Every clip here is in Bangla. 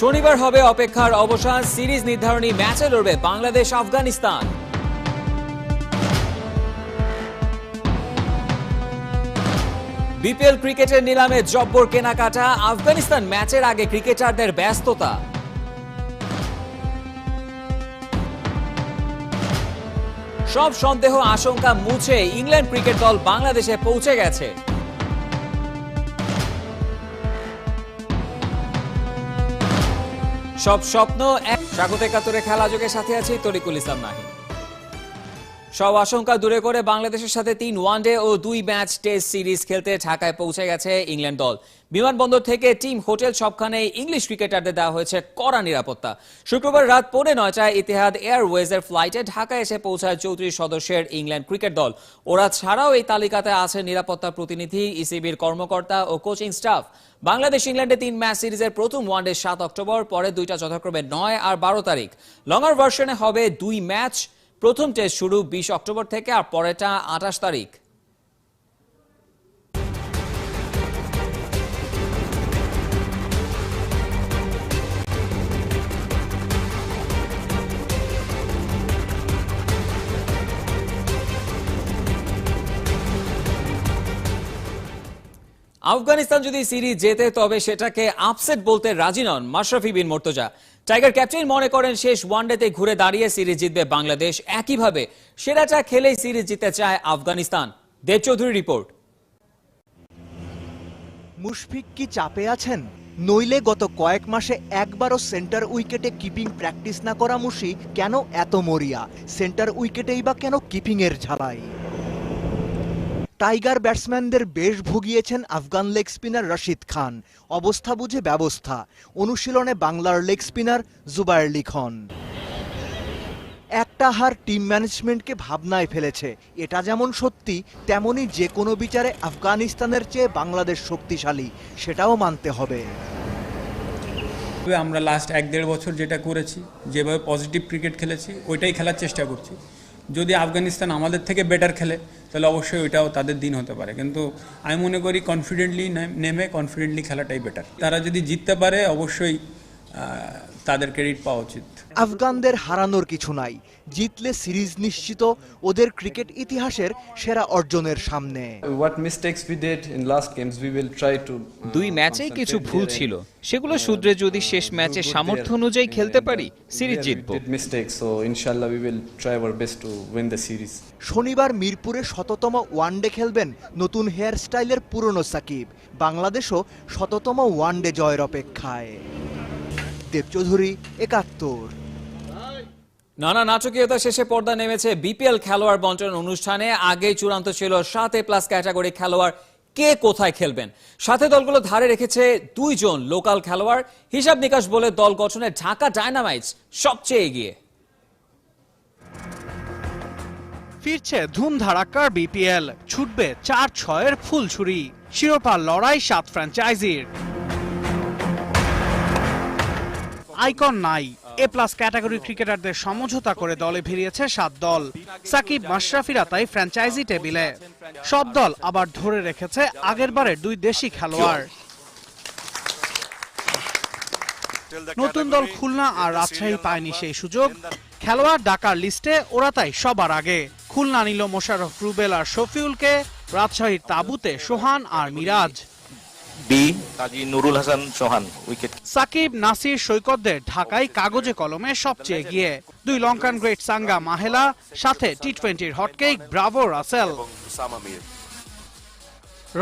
শনিবার হবে অপেক্ষার অবসান। সিরিজ নির্ধারণী ম্যাচে লড়বে বাংলাদেশ আফগানিস্তান। বিপিএল ক্রিকেটের নিলামে জব্বর কেনাকাটা। আফগানিস্তান ম্যাচের আগে ক্রিকেটারদের ব্যস্ততা। সব সন্দেহ, আশঙ্কা মুছে ইংল্যান্ড ক্রিকেট দল বাংলাদেশে পৌঁছে গেছে। সব স্বপ্ন এক স্বাগত একাত্তরে খেলা যোগের সাথে আছি তরিকুল ইসলাম নাহিন সব আশঙ্কা দূরে করে বাংলাদেশের সাথে তিন ওয়ানডে ও দুই ম্যাচ টেস্ট সিরিজ খেলতে ঢাকায় পৌঁছে গেছে ইংল্যান্ড দল। বিমানবন্দর থেকে টিম হোটেল সবখানে ইংলিশ ক্রিকেটারদের দেওয়া হয়েছে কড়া নিরাপত্তা। শুক্রবার রাত পৌনে নয়টায় ইতিহাদ এয়ারওয়েজের ফ্লাইটে ঢাকায় এসে পৌঁছায় চৌত্রিশ সদস্যের ইংল্যান্ড ক্রিকেট দল। ওরা ছাড়াও এই তালিকাতে আছে নিরাপত্তা প্রতিনিধি, ইসিবির কর্মকর্তা ও কোচিং স্টাফ। বাংলাদেশ ইংল্যান্ডে তিন ম্যাচ সিরিজের প্রথম ওয়ানডে সাত অক্টোবর, পরে দুইটা যথাক্রমে নয় আর বারো তারিখ। লঙ্গার ভার্সনে হবে দুই ম্যাচ। প্রথম টেস্ট শুরু বিশ অক্টোবর থেকে আর পরেটা আঠাশ তারিখ। আফগানিস্তান যদি সিরিজ জেতে, তবে সেটাকে আপসেট বলতে রাজি নন মাশরাফি বিন মোর্তজা। টাইগার ক্যাপ্টেন মনে করেন শেষ ওয়ানডেতে ঘুরে দাঁড়িয়ে সিরিজ জিতবে বাংলাদেশ। একইভাবে সেরাটা খেলেই সিরিজ জিতে চায় আফগানিস্তান। দেব চৌধুরী রিপোর্ট। মুশফিক কি চাপে আছেন? নইলে গত কয়েক মাসে একবারও সেন্টার উইকেটে কিপিং প্র্যাকটিস না করা মুশি কেন এত মরিয়া? সেন্টার উইকেটেই বা কেন কিপিং এর ঝালাই? টাইগার ব্যাটসম্যানদের বেশ ভুগিয়েছেন আফগান লেগ স্পিনার রশিদ খান। অবস্থা বুঝে ব্যবস্থা। অনুশীলনে বাংলার লেগ স্পিনার জুবায়ের লিখন একটা হার টিম ম্যানেজমেন্টকে ভাবনায় ফেলেছে। এটা যেমন সত্যি তেমনই যে কোনো বিচারে আফগানিস্তানের চেয়ে বাংলাদেশ শক্তিশালী, সেটাও মানতে হবে। আমরা লাস্ট এক দেড় বছর যেটা করেছি, যেভাবে পজিটিভ ক্রিকেট খেলেছি, ওইটাই খেলার চেষ্টা করছি। যদি আফগানিস্তান আমাদের থেকে বেটার খেলে তাহলে অবশ্যই ওইটাও তাদের দিন হতে পারে। কিন্তু আমি মনে করি কনফিডেন্টলি নেমে কনফিডেন্টলি খেলাটাই বেটার তারা যদি জিততে পারে, অবশ্যই তাদের ক্রেডিট পাওয়া উচিত। আফগানদের হারানোর কিছু নাই। জিতলে সিরিজ নিশ্চিত ওদের ক্রিকেট ইতিহাসের সেরা অর্জনের সামনে। What mistakes we did in last games, we will try uh, দুই ম্যাচেই কিছু ভুল ছিল। সেগুলো শুধরে যদি শেষ ম্যাচে সামর্থ্য অনুযায়ী খেলতে পারি সিরিজ জিতবো। did mistakes, so inshallah we will try our best to win the series. শনিবার মিরপুরে শততম ওয়ানডে খেলবেন নতুন হেয়ারস্টাইলের পুরনো সাকিব। বাংলাদেশও শততম ওয়ানডে জয়ের অপেক্ষায়। দেবচৌধুরী একাত্তর। নানা নাটকীয়তা শেষে পর্দা নেমেছে বিপিএল খেলোয়াড় বন্টন অনুষ্ঠানে। আগেই চূড়ান্ত ছিল সাত এ প্লাস ক্যাটাগরি খেলোয়াড়। কে কোথায় খেলবেন? সাথে দলগুলো ধারে রেখেছে দুইজন লোকাল খেলোয়াড়। হিসাব নিকাশ বলে দল গঠনে ঢাকা ডায়নামাইটস সবচেয়ে এগিয়ে। ফিরছে ধুমধারাক্কার বিপিএল ছুটবে চার ছয়ের ফুলছুরি। শিরোপার লড়াই সাত ফ্র্যাঞ্চাইজির। আইকন নাই। এ প্লাস ক্যাটাগরি ক্রিকেটারদের সমঝোতা করে দলে ভিড়িয়েছে সাত দল। সাকিব, মাশরাফিরা তাই ফ্র্যাঞ্চাইজি টেবিলে। সব দল আবার ধরে রেখেছে আগেরবারের দুই দেশি খেলোয়াড়। নতুন দল খুলনা আর রাজশাহী পায়নি সেই সুযোগ। খেলোয়াড় ডাকার লিস্টে ওরা তাই সবার আগে। খুলনা নিল মোশাররফ রুবেল আর শফিউলকে, রাজশাহীর তাবুতে সোহান আর মিরাজ। বি কাজী নুরুল হাসান সোহান উইকেট সাকিব নাসির সৈকতদের ঢাকায় কাগজে কলমে সবচেয়ে এগিয়ে। দুই লঙ্কান গ্রেট সাঙ্গা মাহেলা সাথে টি টোয়েন্টির হটকেক ব্রাভো রাসেল।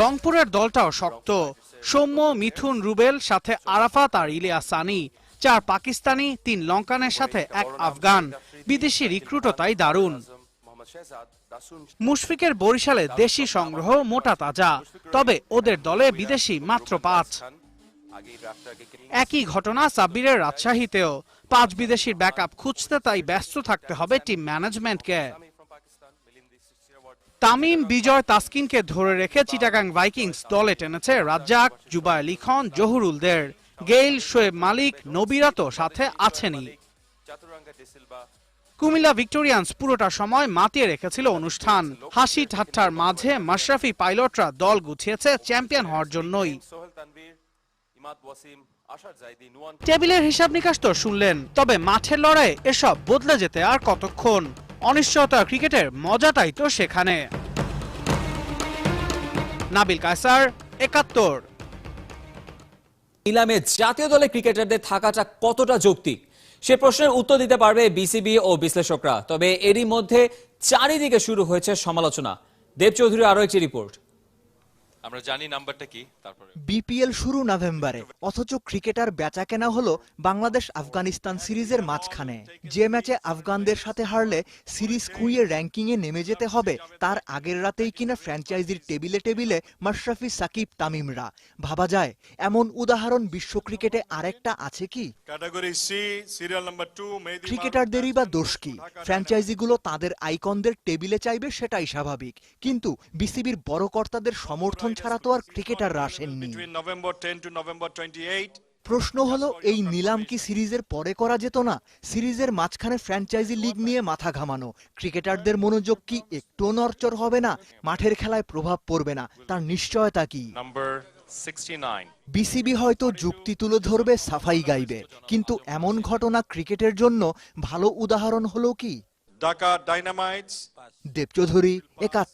রংপুরের দলটাও শক্ত। সৌম্য মিথুন রুবেল সাথে আরাফাত আর ইলিয়াস সানি। চার পাকিস্তানি তিন লঙ্কানের সাথে এক আফগান। বিদেশি রিক্রুটও তাই দারুণ। মুশফিকের বরিশালে দেশি সংগ্রহ মোটা তাজা, তবে ওদের দলে বিদেশি মাত্র পাঁচ। একই ঘটনা সাব্বিরের রাজশাহীতেও। পাঁচ বিদেশির ব্যাকআপ খুঁজতে তাই ব্যস্ত থাকতে হবে টিম ম্যানেজমেন্টকে। তামিম বিজয় তাসকিনকে ধরে রেখে চিটাগাং ভাইকিংস দলে টেনেছে রাজ্জাক জুবায় লিখন জহুরুলদের। গেইল, শোয়েব মালিক, নবিরা তো সাথে আছেনই। কুমিল্লা ভিক্টোরিয়ান্স পুরোটা সময় মাতিয়ে রেখেছিল অনুষ্ঠান। হাসি ঠাট্টার মাঝে মাশরাফি পাইলটরা দল গুছিয়েছে চ্যাম্পিয়ন হওয়ার জন্যই। টেবিলের হিসাব নিকাশ তো শুনলেন, তবে মাঠের লড়াই এসব বদলে যেতে আর কতক্ষণ? অনিশ্চয়তা ক্রিকেটের মজাটাই তো সেখানে। নাবিল কায়সার, একাত্তর। নিলামে জাতীয় দলে ক্রিকেটারদের থাকাটা কতটা যৌক্তিক? সে প্রশ্নের উত্তর দিতে পারবে বিসিবি ও বিশ্লেষকরা। তবে এরই মধ্যে চারিদিকে শুরু হয়েছে সমালোচনা। দেব চৌধুরী আরও একটি রিপোর্ট। আমরা জানি নাম্বারটা কি তারপরে বিপিএল শুরু নভেম্বরে অথচ ক্রিকেটার বেচা কেনা হলো বাংলাদেশ আফগানিস্তান সিরিজের মাঝখানে। যে ম্যাচে আফগানদের সাথে হারলে সিরিজ খুইয়ে র্যাঙ্কিংয়ে নেমে যেতে হবে তার আগের রাতেই কিনা ফ্র্যাঞ্চাইজির টেবিলে টেবিলে মাশরাফি সাকিব তামিমরা। ভাবা যায় এমন উদাহরণ বিশ্ব ক্রিকেটে আরেকটা আছে কি? serial number 2, Mehdi ক্রিকেটারদেরই বা দোষ কি? ফ্র্যাঞ্চাইজিগুলো তাদের আইকনদের টেবিলে চাইবে সেটাই স্বাভাবিক। কিন্তু বিসিবির বড় কর্তাদের সমর্থন ছাড়া তো আর ক্রিকেটাররা আসেননি। Between November 10 to November 28. প্রশ্ন হলো এই নিলাম কি সিরিজের পরে করা যেত না? সিরিজের মাঝখানে ফ্র্যাঞ্চাইজি লিগ নিয়ে মাথা ঘামানো। ক্রিকেটারদের মনোযোগ কি একটুও নরচর হবে না? মাঠের খেলায় প্রভাব পড়বে না। তার নিশ্চয়তা কি? বিসিবি হয়তো যুক্তি তুলে ধরবে সাফাই গাইবে। কিন্তু এমন ঘটনা ক্রিকেটের জন্য ভালো উদাহরণ হলো কি? Dhaka Dynamites. দেবচৌধুরী একাত্তর।